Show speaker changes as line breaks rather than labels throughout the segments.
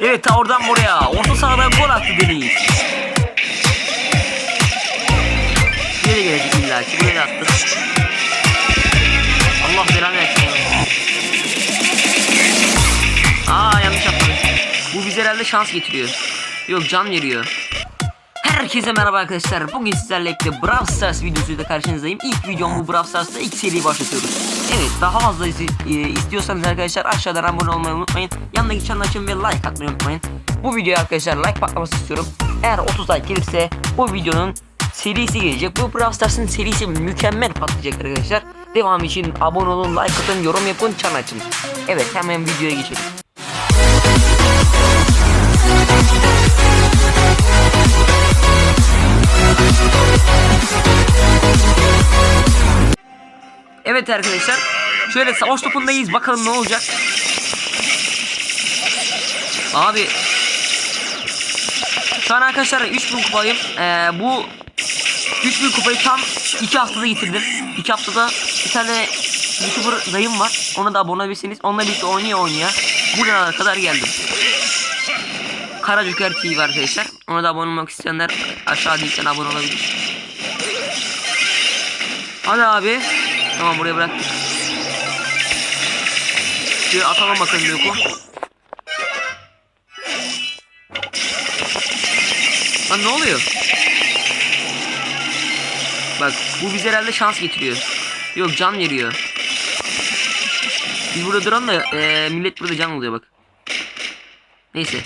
Evet ta oradan buraya. Orta sahadan gol attı Deniz. Nereye gelecek illa ki? Da attı. Allah belanı versin. Aa yanlış attım. Bu bize herhalde şans getiriyor. Yok can veriyor. Herkese merhaba arkadaşlar. Bugün sizlerle birlikte Brawl Stars videosuyla karşınızdayım. İlk videom bu Brawl Stars'ta ilk seriyi başlatıyoruz. Evet daha fazla izi- e, istiyorsanız arkadaşlar aşağıdan abone olmayı unutmayın. Yanındaki çanı açın ve like atmayı unutmayın. Bu videoya arkadaşlar like patlaması istiyorum. Eğer 30 like gelirse bu videonun serisi gelecek. Bu Brawl Stars'ın serisi mükemmel patlayacak arkadaşlar. Devam için abone olun, like atın, yorum yapın, çan açın. Evet hemen videoya geçelim. Evet arkadaşlar. Şöyle savaş topundayız. Bakalım ne olacak. Abi. Şu an arkadaşlar 3000 kupayım. Ee, bu 3000 kupayı tam 2 haftada getirdim. 2 haftada bir tane YouTuber dayım var. Ona da abone olabilirsiniz. Onunla birlikte oynaya oynaya buraya kadar geldim. Karacuker TV arkadaşlar. Ona da abone olmak isteyenler aşağı linkten abone olabilir. Hadi abi. Tamam buraya bıraktık. Şöyle atalım bakalım Yoko. Lan ne oluyor? Bak bu bize herhalde şans getiriyor. Yok can veriyor. Biz burada duralım da eee, millet burada can oluyor bak. Neyse.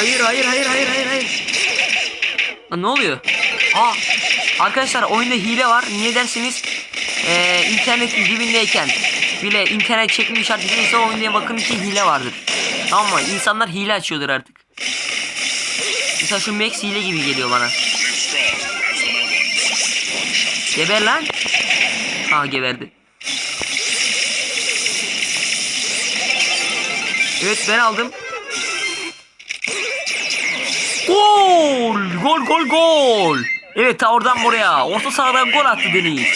Hayır hayır hayır hayır hayır hayır. Lan ne oluyor? Aa, arkadaşlar oyunda hile var. Niye dersiniz? Ee, internetin dibindeyken bile internet çekme işareti gelirse o oyunda bakın ki hile vardır. Tamam mı? İnsanlar hile açıyordur artık. Mesela şu Max hile gibi geliyor bana. Geber lan. Ha geberdi. Evet ben aldım. Gol! Gol gol gol! Evet oradan buraya. Orta sahadan gol attı Deniz.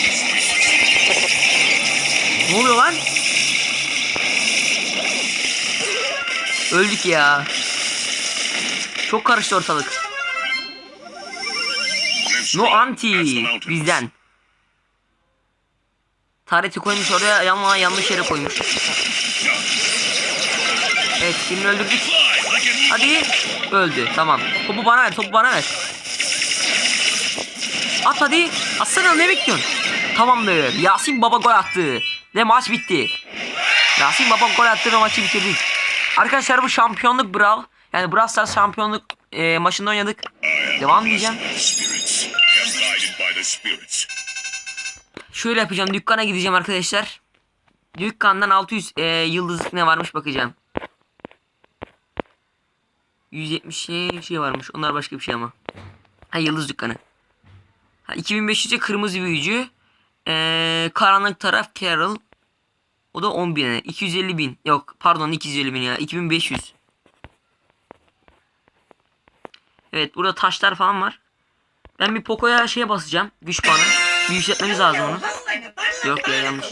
Ne oluyor lan? Öldük ya. Çok karıştı ortalık. No anti bizden. Tareti koymuş oraya ama yanlış yere koymuş. Evet birini öldürdük. Hadi. Öldü. Tamam. Topu bana ver. Topu bana ver. At hadi. Atsana ne bekliyorsun? Tamamdır. Yasin Baba gol attı. Ve maç bitti. Yasin Baba gol attı ve maçı bitirdik. Arkadaşlar bu şampiyonluk Brawl. Yani Brawl Stars şampiyonluk e, maçında oynadık. Devam diyeceğim. Şöyle yapacağım. Dükkana gideceğim arkadaşlar. Dükkandan 600 e, yıldızlık ne varmış bakacağım. 170 şey, varmış. Onlar başka bir şey ama. Ha yıldız dükkanı. Ha 2500'e kırmızı büyücü. Ee, karanlık taraf Carol. O da 10 bin. 250 bin. Yok pardon 250 bin ya. 2500. Evet burada taşlar falan var. Ben bir Poco'ya şeye basacağım. Güç puanı. Bir yükseltmemiz lazım onu. Yok ya yanlış.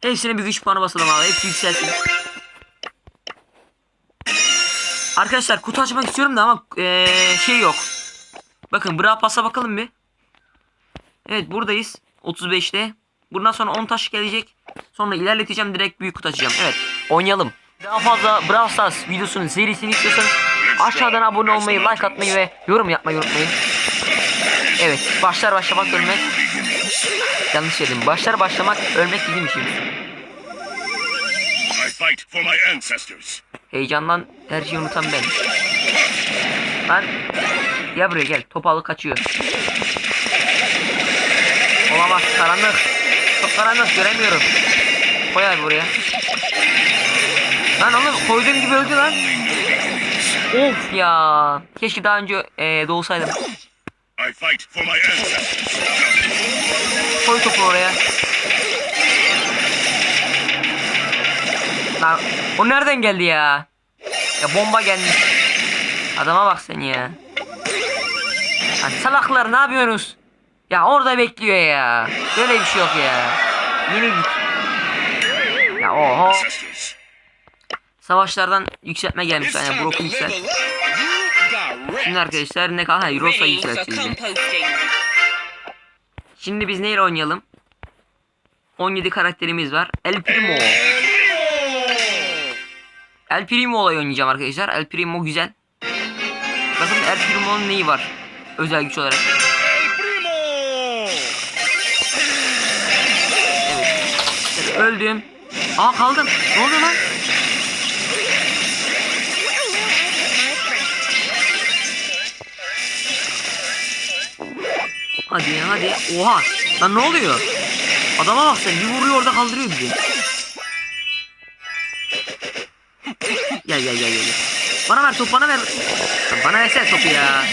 Hepsine bir güç puanı basalım abi. Hepsi yükselsin. Arkadaşlar kutu açmak istiyorum da ama eee, şey yok. Bakın Bra Pass'a bakalım bir. Evet buradayız. 35'te. Bundan sonra 10 taş gelecek. Sonra ilerleteceğim direkt büyük kutu açacağım. Evet oynayalım. Daha fazla Brawl Stars videosunun serisini istiyorsanız aşağıdan abone olmayı, like atmayı ve yorum yapmayı unutmayın. Evet başlar başlamak ölmek. Yanlış dedim. Başlar başlamak ölmek bizim işimiz.
I fight for my ancestors.
Heyecandan her şeyi unutan ben. Lan gel buraya gel. Topu alıp kaçıyor. Olamaz karanlık. Çok karanlık göremiyorum. Koy abi buraya. Lan oğlum koyduğum gibi öldü lan. Of ya. Keşke daha önce eee doğsaydım. Koy topu oraya. Lan o nereden geldi ya? Ya bomba gelmiş. Adama bak sen ya. Lan salaklar ne yapıyorsunuz? Ya orada bekliyor ya. Böyle bir şey yok ya. Yenildik. Ya Ya oho. Savaşlardan yükseltme gelmiş. Yani.
You got
Şimdi arkadaşlar ne kaldı? Hayır Rosa yükseltildi. Şimdi biz neyle oynayalım? 17 karakterimiz var. El Primo. El Primo olayı oynayacağım arkadaşlar. El Primo güzel. Bakın El Primo'nun neyi var? Özel güç olarak. Evet. Evet, öldüm. Aa kaldım. Ne oluyor lan? Hadi hadi. Oha. Lan ne oluyor? Adama bak sen. Bir vuruyor orada kaldırıyor bizi. Gel gel gel gel. Bana ver top bana ver. Bana versene topu ya.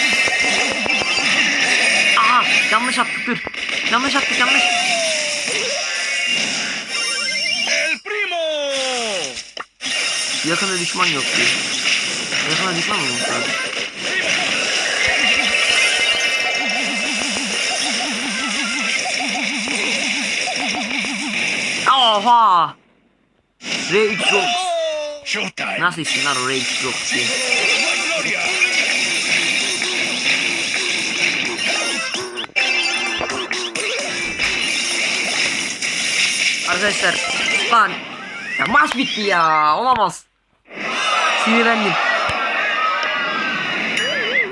Aha yanlış attık dur. Yanlış attık yanlış.
El primo.
Yakında düşman yok diyor. Yakında düşman mı? Oha! Rage Rock.
Showtime.
Nasıl isim lan o Rage Rock diye. Arkadaşlar lan ya maç bitti ya olamaz. Sinirlendim.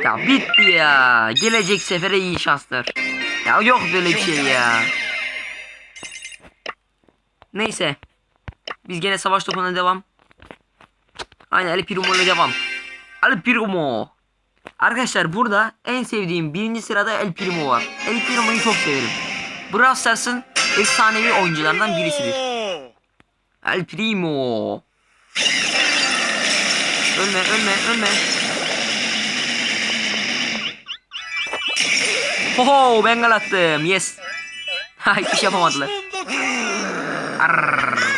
Ya bitti ya. Gelecek sefere iyi şanslar. Ya yok böyle bir şey ya. Neyse. Biz gene savaş topuna devam. Aynen El Primo ile devam. El Primo. Arkadaşlar burada en sevdiğim birinci sırada El Primo var. El Primo'yu çok severim. Brawl Stars'ın efsanevi oyuncularından birisidir. El Primo. Ölme ölme ölme. Hoho ben gol attım yes. Ha hiç yapamadılar. Arrrr.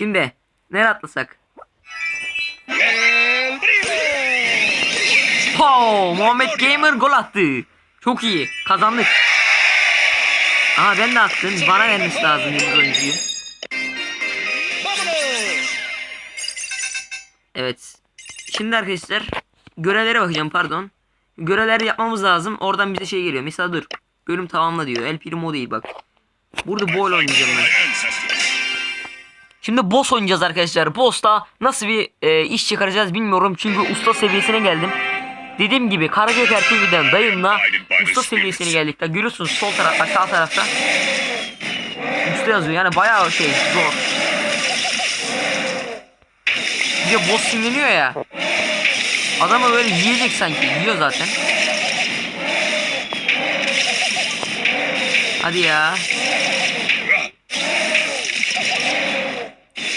Şimdi nereye atlasak? Ho Muhammed Gamer gol attı. Çok iyi kazandık. Aha ben de attım. Bana vermesi lazım yıldız oyuncuyu. Evet. Şimdi arkadaşlar görevlere bakacağım pardon. Görevleri yapmamız lazım. Oradan bize şey geliyor. Mesela dur. Bölüm tamamla diyor. El Primo değil bak. Burada bol oynayacağım ben. Şimdi boss oynayacağız arkadaşlar. Boss'ta nasıl bir e, iş çıkaracağız bilmiyorum. Çünkü usta seviyesine geldim. Dediğim gibi Karacaker TV'den dayımla usta seviyesine geldik. Da görüyorsunuz sol tarafta sağ tarafta. Usta yazıyor yani bayağı şey zor. Bir de boss sinirleniyor ya. Adamı böyle yiyecek sanki. Yiyor zaten. Hadi ya.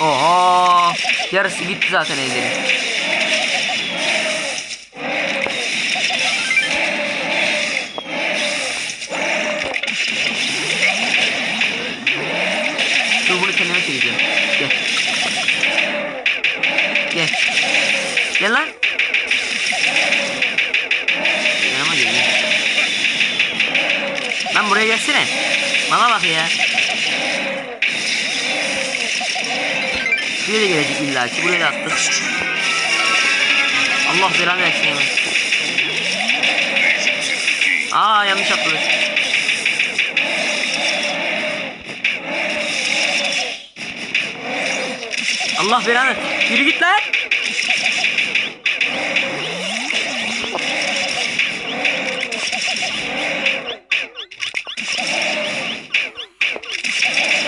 Oha! Yarısı gitti zaten ellerin. Dur bunu kendime çekeceğim. Gel. Gel. Gel lan. Yanıma gel. Lan buraya gelsene. Bana bak ya. Buraya da gelecek illa ki. Buraya da attık. Allah belanı versin hemen. Aa yanlış atladık. Allah belanı. Yürü git lan.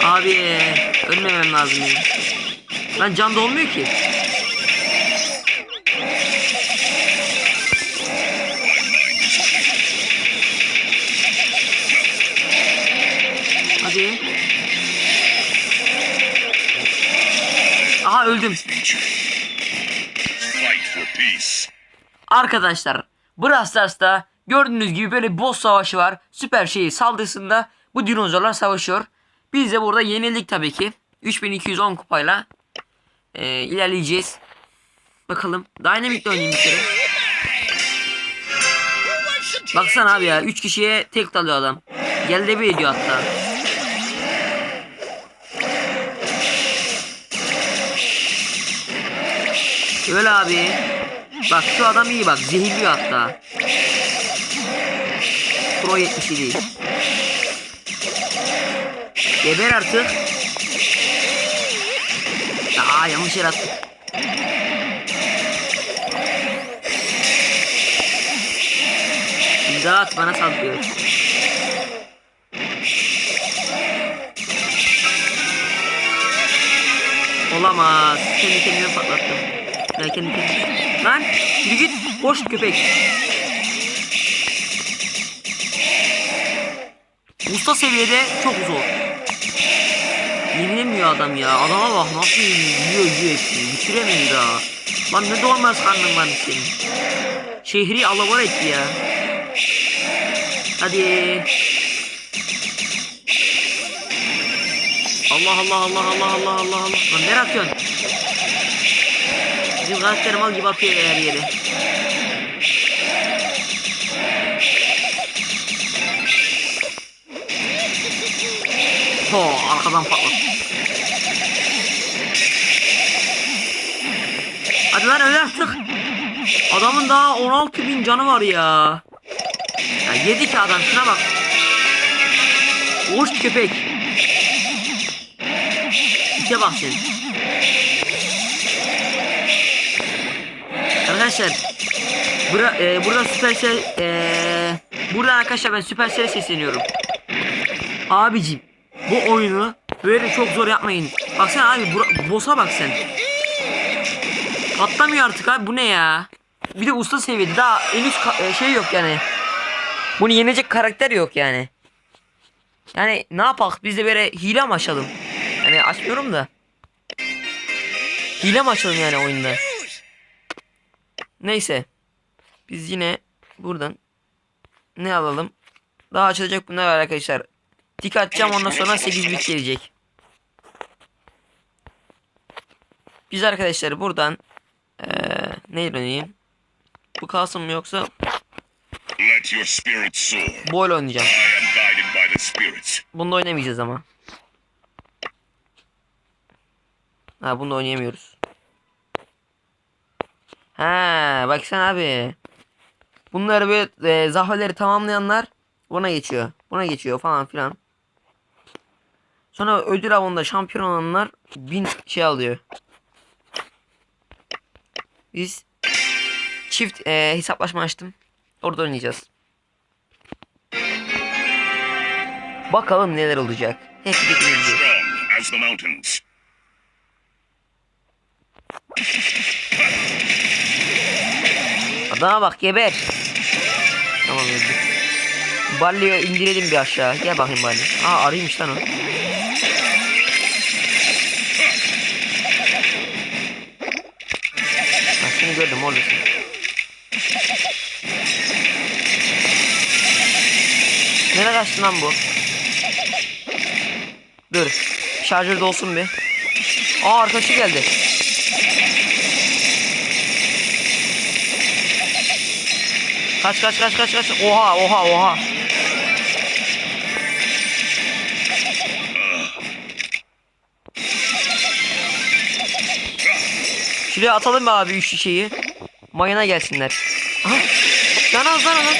Abi ölmemem lazım benim. Lan can dolmuyor ki. Hadi. Aha öldüm. Arkadaşlar Brawl Stars'ta gördüğünüz gibi böyle boss savaşı var. Süper şehir saldırısında bu dinozorlar savaşıyor. Biz de burada yenildik tabii ki. 3210 kupayla e, ilerleyeceğiz. Bakalım. Dynamic'le oynayayım bir kere. Baksana abi ya 3 kişiye tek dalıyor adam. Gel de bir ediyor hatta. Öyle abi. Bak şu adam iyi bak. Zehirliyor hatta. Pro 77. Geber artık. Aa yanlış yer attık. İmdat bana saldırıyor. Olamaz. Kendi kendime patlattım. Ya kendi kendime. Lan yürü git. Boş köpek. Usta seviyede çok zor. Yenilemiyor adam ya. Adama bak nasıl yeniliyor. Yiyor yiyor hepsini. Bitiremiyor daha. Lan ne dolmaz karnın var senin. Şehri alavar etti ya. Hadi. Allah Allah Allah Allah Allah Allah Allah. Lan nereye atıyorsun? Bizim karakter mal gibi atıyor her yere. Ho arkadan patlat. Hadi lan öyle artık. Adamın daha 16 bin canı var ya. Ya yedi ki adam şuna bak. Boş köpek. İşte bak sen. Arkadaşlar. Bura, e, burada Supercell e, burada arkadaşlar ben Supercell'e sesleniyorum. Abicim bu oyunu böyle çok zor yapmayın. Baksana abi boss'a bak sen. Patlamıyor artık abi bu ne ya? Bir de usta seviyede daha en üst e, şey yok yani. Bunu yenecek karakter yok yani. Yani ne yapak biz de böyle hile mi açalım? Yani açmıyorum da. Hile mi açalım yani oyunda? Neyse. Biz yine buradan ne alalım? Daha açılacak bunlar arkadaşlar. Tik atacağım ondan sonra 8 bit gelecek. Biz arkadaşlar buradan eee ne oynayayım? Bu kalsın mı yoksa
Let your spirit soar.
bu oyla oynayacağım. Bunda oynamayacağız ama. Ha bunda oynayamıyoruz. Ha bak sen abi. Bunları böyle e, zahmeleri tamamlayanlar buna geçiyor. Buna geçiyor falan filan. Sonra ödül avında şampiyon olanlar bin şey alıyor. Biz çift e, hesaplaşma açtım. Orada oynayacağız. Bakalım neler olacak. Hep
mountains.
Adama bak geber. Tamam öldü. Balli'yi indirelim bir aşağı. Gel bakayım Balli. Aa arıymış lan o. Ha, seni gördüm oradasın. Nereye kaçtı lan bu? Dur. Şarjör dolsun bir. Aa arkadaşı geldi. Kaç kaç kaç kaç kaç. Oha oha oha. Şuraya atalım abi üç şişeyi? Mayına gelsinler. Can az lan onu.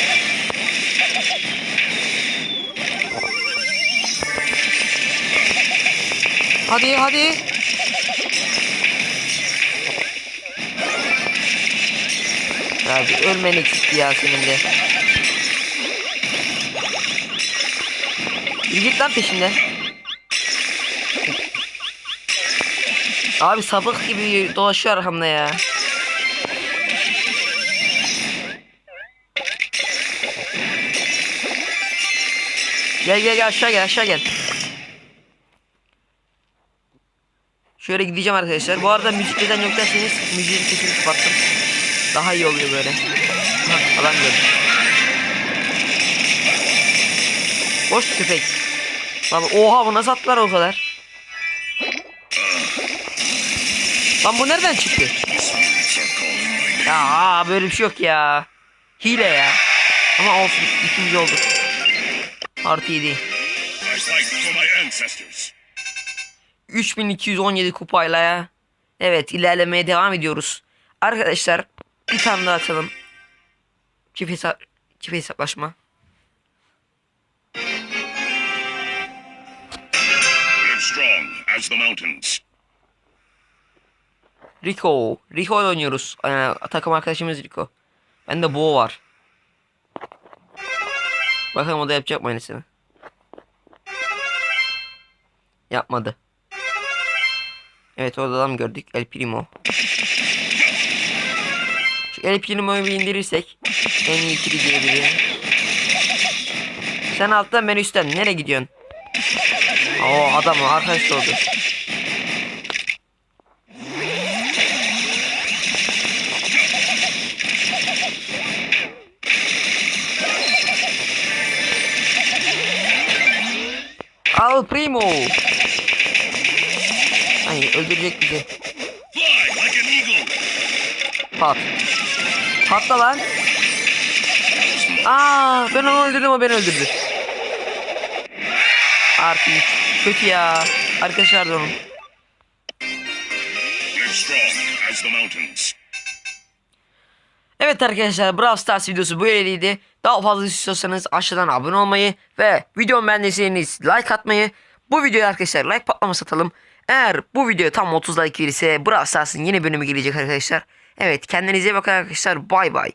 Hadi hadi. Abi ölmen eksikti ya senin de. Git lan peşinden. Abi sapık gibi dolaşıyor arkamda ya. Gel gel gel aşağı gel aşağı gel. Şöyle gideceğim arkadaşlar. Bu arada müzik neden yok derseniz müziğin sesini kapattım. Daha iyi oluyor böyle. Adam gördüm. Boş köpek. Baba, oha bu nasıl attılar o kadar? Lan bu nereden çıktı? Aa, böyle bir şey yok ya. Hile ya. Ama olsun ikinci olduk. Artı 7.
I fight for my ancestors.
3217 kupayla ya. Evet ilerlemeye devam ediyoruz. Arkadaşlar bir tane daha atalım. Çift, hesap, çift hesaplaşma.
As the mountains.
Rico. Rico ile oynuyoruz. Ee, takım arkadaşımız Rico. Bende Bo var. Bakalım o da yapacak mı aynısını. Yapmadı. Evet orada adam gördük. El Primo. Şu El Primo'yu bir indirirsek en iyi ikili diyebilirim. Sen alttan ben üstten. Nereye gidiyorsun? Oo adam arkadaş oldu. Al Primo. Ay öldürecek bizi. Pat. Patla lan. Aa ben onu öldürdüm o beni öldürdü. Artı üç. Kötü ya. Arkadaşlar da. Evet arkadaşlar Brawl Stars videosu böyleydi. Daha fazla istiyorsanız aşağıdan abone olmayı ve videomu beğendiyseniz like atmayı. Bu videoya arkadaşlar like patlaması atalım. Eğer bu video tam 30 like gelirse Brawl Stars'ın yeni bölümü gelecek arkadaşlar. Evet kendinize bakın arkadaşlar. Bay bay.